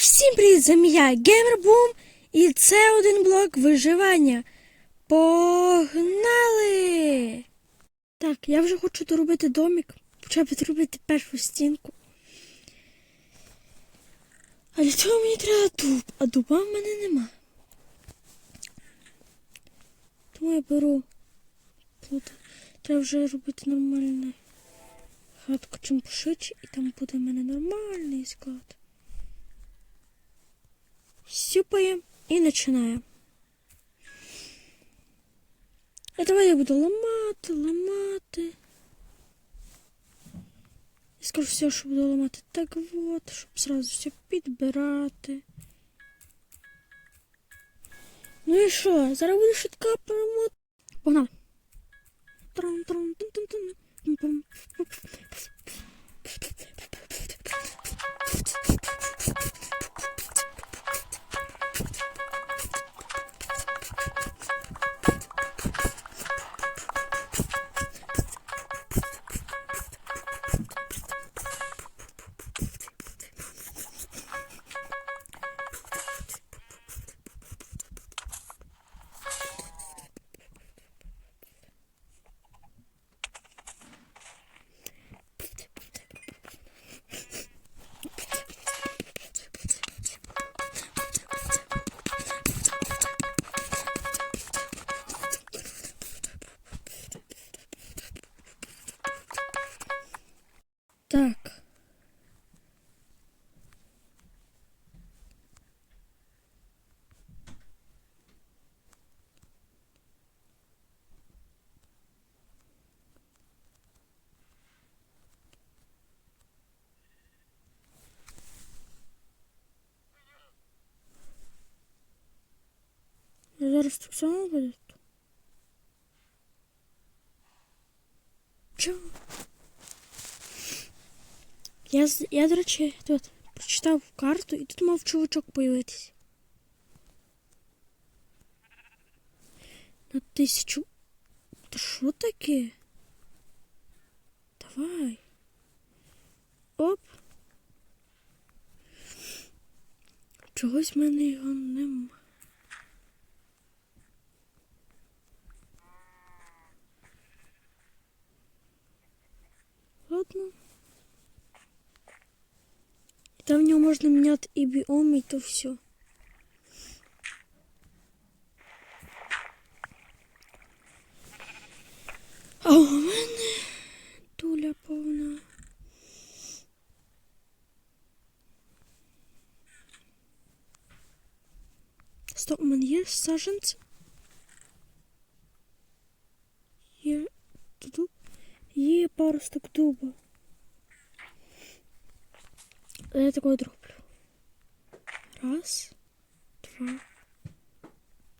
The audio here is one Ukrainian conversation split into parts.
Всім привіт, з вами я Геймербум, і це один блок виживання. Погнали! Так, я вже хочу доробити домик, хоча б зробити першу стінку. А для цього мені треба дуб, а дуба в мене нема. Тому я беру тут. Треба вже робити нормальну хатку чим поширше, і там буде в мене нормальний склад. Сюпаємо і починаємо. А давай я буду ламати, ламати. І скажу все, що буду ламати так от, щоб зразу все підбирати. Ну і що? Зараз буде швидка перемотка. Погнали. Трам-трам-тум-тум-тум. Зараз так само буде. Чого? Я, я, до речі, тут прочитав карту і тут мав чувачок появитися. На тисячу. Та що таке? Давай. Оп. Чогось в мене його нема. Там в нього можна міняти і біом, і то все. А у мене туля повна. Стоп, у мене є саженці? Є дуб? Є паросток дуба. Я такое дроблю. Раз, два,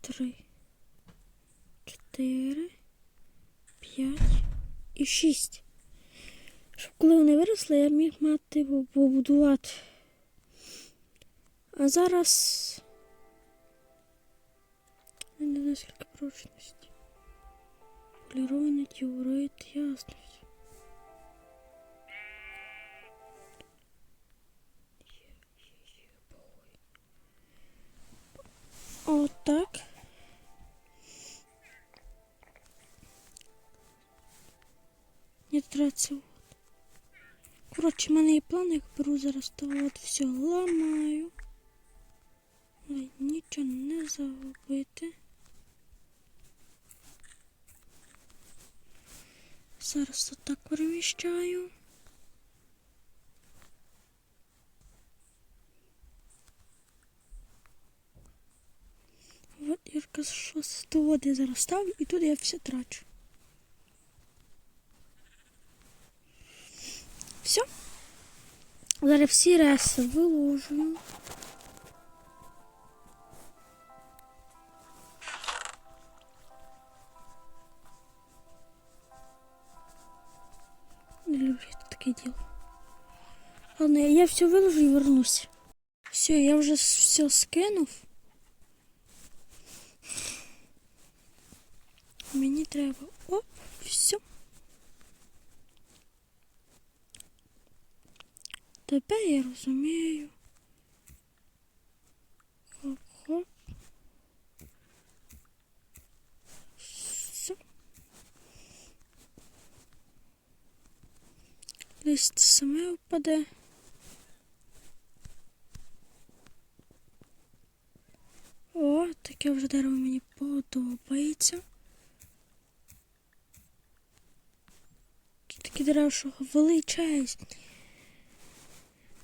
три, чотири, п'ять і шість. Щоб коли вони виросли, я міг мати побудувати. А зараз. Не знаю, скільки прочності. Полірований діорит, ясно. Отак. Не треба це. Коротше, в мене є план, як беру зараз то от все ламаю. Але нічого не загубити. Зараз отак переміщаю. От Ірка води я зараз ставлю і тут я все трачу. Все. Зараз всі реси виложую. Не люблю таке діло. Ладно, я все виложу і вернусь. Все, я вже все скинув. мені треба о, все. Тепер я розумію. Хоп-хоп. Все. Лист саме впаде. О, таке вже дерево мені подобається. Що величезні.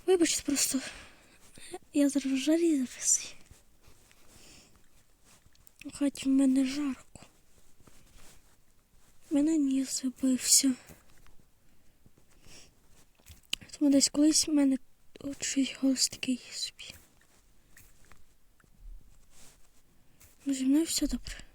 Вибачте, просто я зараз в жарі записую. Хоч в мене жарко. В мене ніс забився. Тому десь колись в мене от щось голос такий собі. Ну, зі мною все добре.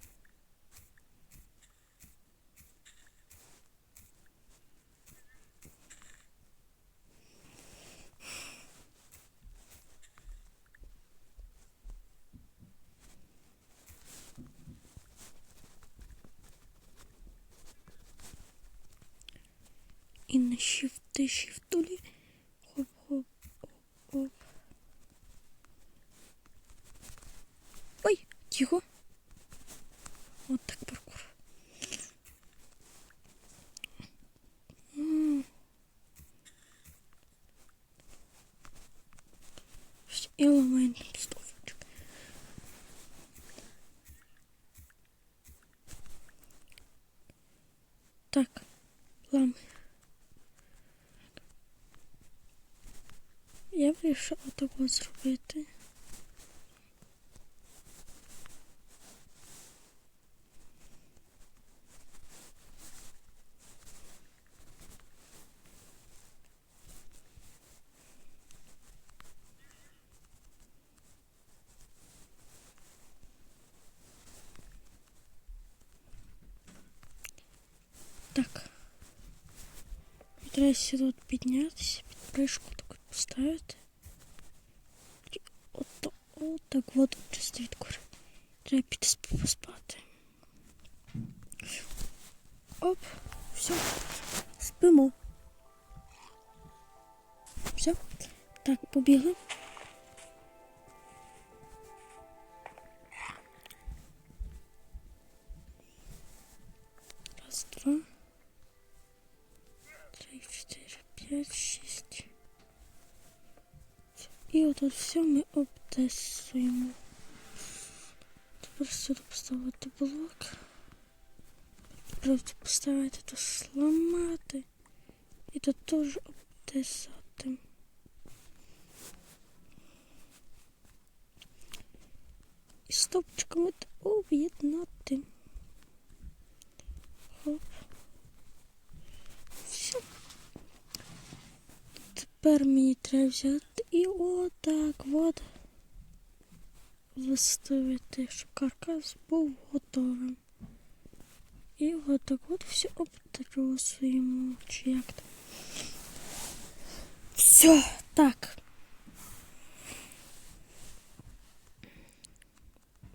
І на шифти шифтулі. Хоп-хоп, оп-оп. Ой, тихо. Вот так паркур. М. І ламаємо там стовпчик. Так, ламаємо. Я вирішила отако зробити. Так. Треба сюди піднятися, під кришку Таку поставити. От, от так воду чисто відкурити. Треба піти поспати. Оп, все. Спимо. Все. Так, побігли. От все ми обтесуємо. Тепер сюди поставити блок. Правда поставити то сламати. І тут теж обтесати. І стопчиком от об'єднати. Хоп. Все. Тепер мені треба взяти і виставити, щоб каркас був готовим. І отак от все обтрусуємо. Чи як там. Все, так.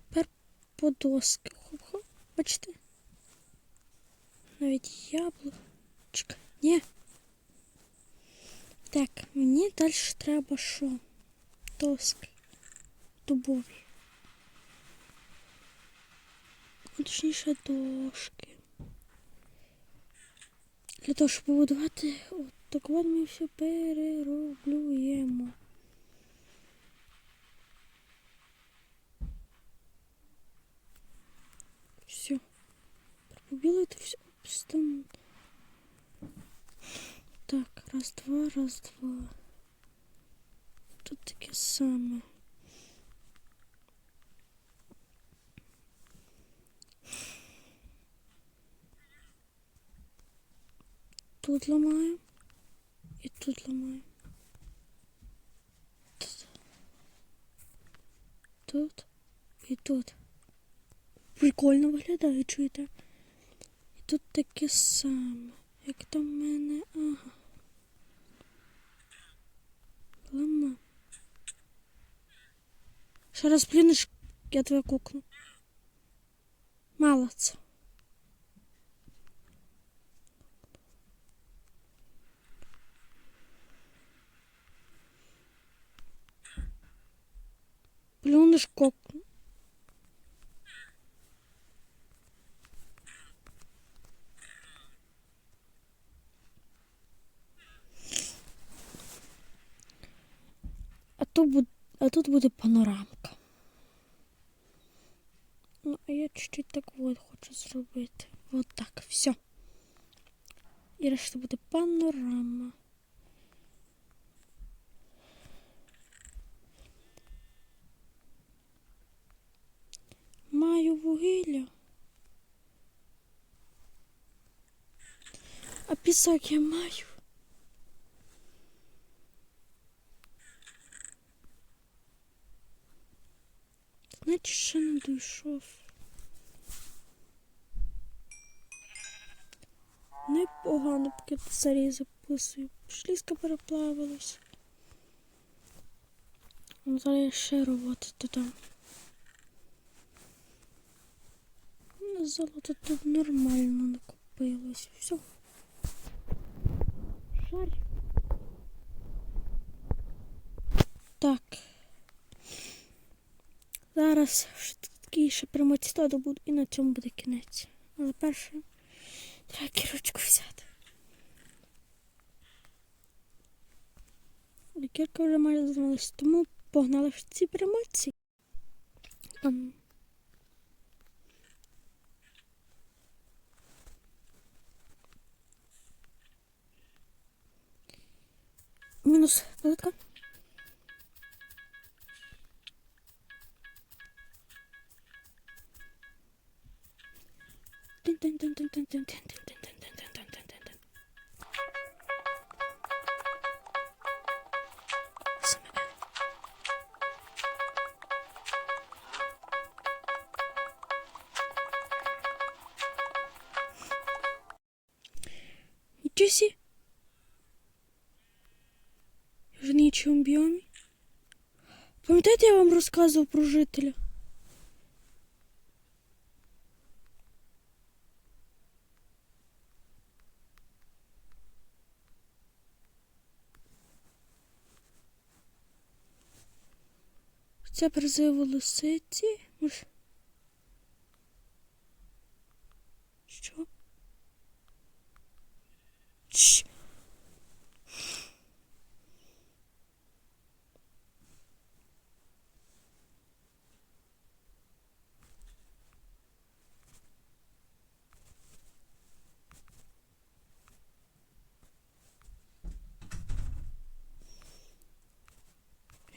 Тепер по доски. Хоп-хоп. Бачите? Навіть яблучко. Ні. Так, мені далі треба що? Доски. Дубові. Ну, Точніше дошки. Для того, щоб побудувати, от так от ми все перероблюємо. Все. Побілити все обстан. Так, раз, два, раз, два. Тут таке саме. Тут ламаю. І тут ламаю. Тут. Тут. І тут. Прикольно виглядає, чуєте? І тут таке саме. Як там в мене. Ага. Лама. Ще раз я твою кукну. Молодцы. Плюнешь, кукну. А то будет а тут буде панорамка. Ну, а я чуть-чуть так от хочу зробити. От так, все. І решта буде панорама. Маю вугілля. А пісок я маю. Значить, ще не дійшов. Непогано, поки серії записую. Шлізка переплавилась. Ну, Зараз я ще роботи додам. Ну, Золото тут нормально накопилось. Все. Жаль. Так. Зараз такий ще прямотіста добуду і на цьому буде кінець. Але перше треба кірочку взяти. Кірка вже майже зламалась, тому погнали в ці прямоці. Мінус велика. Нічого сі. В нічому біомі. Пам'ятаєте, я вам розказував про жителя? Це призиву лисиці. Що? Чш.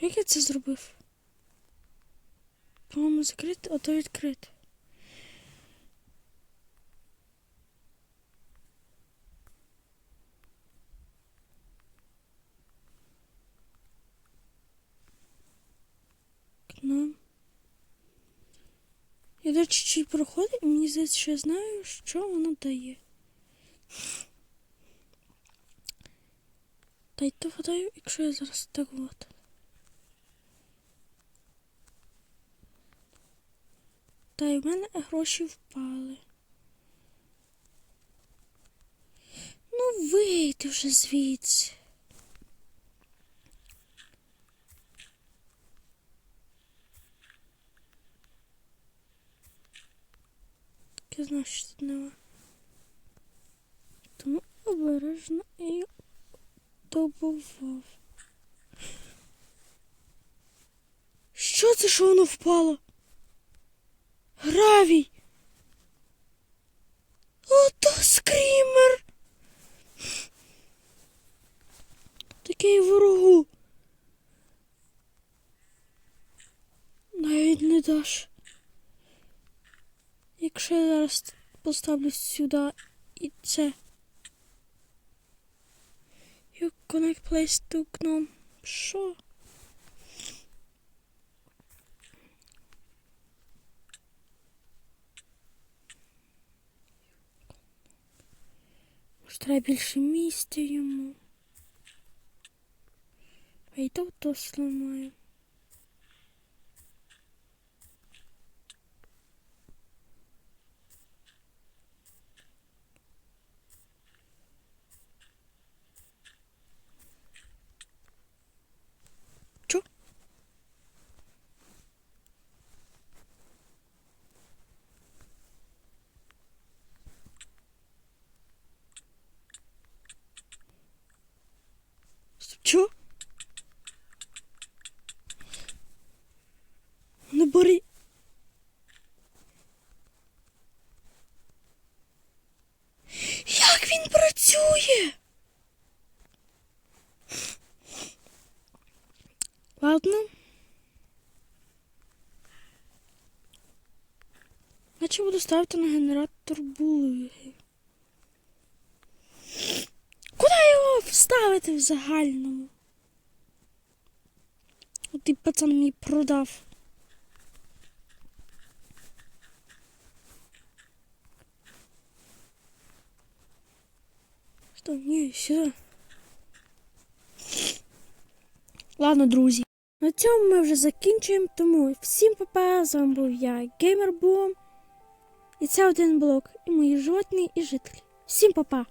Як я це зробив? По-моєму, закрити, а то відкрити. Ну. Я, до чуть проходить, мені здається, що я знаю, що воно дає. Та то вгадаю, якщо я зараз так от. Та й в мене гроші впали. Ну, вийди вже звідси. Я знаю, що тут нема. Тому обережно і добував. Що це, що воно впало? Гравій. Ото скрімер. Такий ворогу. Навіть не даш. Якщо я зараз поставлю сюди і це. You connect place to GNOME. Що? Може, треба більше місця йому. А й то то буду ставити на генератор булиги. Куди його вставити в загальному? От ти пацан мені продав. Що, ні, сюди. Ладно, друзі. На цьому ми вже закінчуємо, тому всім папа, з вами був я, Геймербум. І це один блок, і мої животні, і жителі. Всім папа!